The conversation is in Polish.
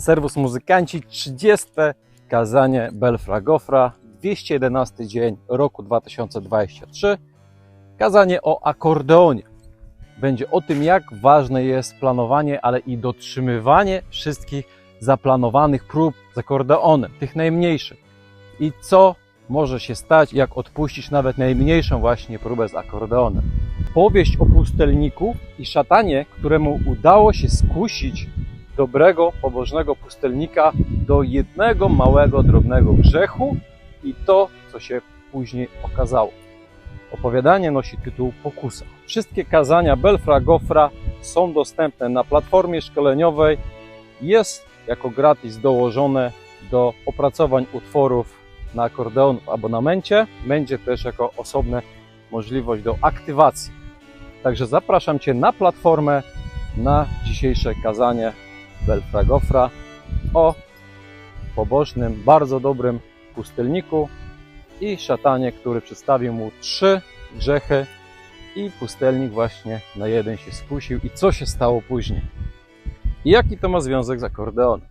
Serwus muzykanci, 30. kazanie Belfra Gofra, 211 dzień roku 2023. Kazanie o akordeonie. Będzie o tym, jak ważne jest planowanie, ale i dotrzymywanie wszystkich zaplanowanych prób z akordeonem, tych najmniejszych. I co może się stać, jak odpuścisz nawet najmniejszą właśnie próbę z akordeonem. Powieść o pustelniku i szatanie, któremu udało się skusić dobrego, pobożnego pustelnika do jednego małego, drobnego grzechu i to, co się później okazało. Opowiadanie nosi tytuł Pokusa. Wszystkie kazania Belfra Gofra są dostępne na platformie szkoleniowej. Jest jako gratis dołożone do opracowań utworów na akordeon w abonamencie. Będzie też jako osobna możliwość do aktywacji. Także zapraszam Cię na platformę na dzisiejsze kazanie Belfra Gofra o pobożnym, bardzo dobrym pustelniku i szatanie, który przedstawił mu trzy grzechy i pustelnik właśnie na jeden się skusił i co się stało później. I jaki to ma związek z akordeonem?